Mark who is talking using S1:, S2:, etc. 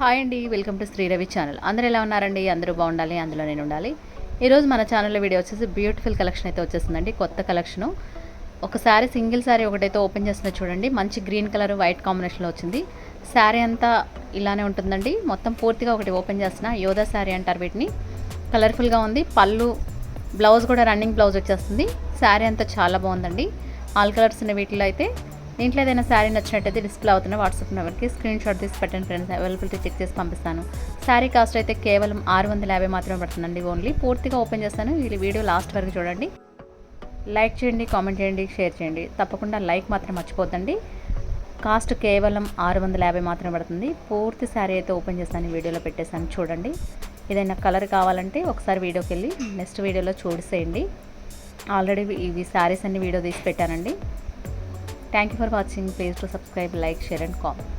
S1: Hi అండి welcome to శ్రీరవి channel. అందరూ ఎలా ఉన్నారండి? అందరూ బాగుండాలి అందులో నేను ఉండాలి. ఈరోజు మన ఛానల్లో వీడియో వచ్చేసి బ్యూటిఫుల్ కలెక్షన్ అయితే వచ్చేసిందండి కొత్త కలెక్షను. ఒక శారీ సింగిల్ శారీ ఒకటైతే ఓపెన్ చేస్తున్నా చూడండి మంచి గ్రీన్ కలర్ వైట్ కాంబినేషన్లో వచ్చింది. శారీ అంతా ఇలానే ఉంటుందండి మొత్తం పూర్తిగా ఒకటి ఓపెన్ చేస్తున్నా యోధా శారీ అంటారు వీటిని. కలర్ఫుల్గా ఉంది పళ్ళు బ్లౌజ్ కూడా రన్నింగ్ బ్లౌజ్ వచ్చేస్తుంది. శారీ అంతా చాలా బాగుందండి. ఆల్ కలర్స్ ఉన్న వీటిలో అయితే దీంట్లో ఏదైనా శారీ నచ్చినట్టయితే డిస్ప్లే అవుతున్న వాట్సాప్ నెంబర్కి స్క్రీన్ షాట్ తీసి పెట్టండి ఫ్రెండ్స్. అవైలబిలిటీ చెక్ చేసి పంపిస్తాను. శారీ కాస్ట్ అయితే కేవలం ఆరు వందల యాభై మాత్రమే పడుతుందండి ఓన్లీ. పూర్తిగా ఓపెన్ చేస్తాను. ఈ వీడియో లాస్ట్ వరకు చూడండి. లైక్ చేయండి కామెంట్ చేయండి షేర్ చేయండి. తప్పకుండా లైక్ మాత్రం మర్చిపోద్దండి. కాస్ట్ కేవలం ఆరు వందల యాభై మాత్రమే పడుతుంది. పూర్తి శారీ అయితే ఓపెన్ చేస్తాను. ఈ వీడియోలో పెట్టేసాను చూడండి. ఏదైనా కలర్ కావాలంటే ఒకసారి వీడియోకి వెళ్ళి నెక్స్ట్ వీడియోలో చూడిసేయండి ఆల్రెడీ ఇవి శారీస్ అన్ని వీడియో తీసి పెట్టానండి. Thank you for watching. Please do subscribe, like, share and comment.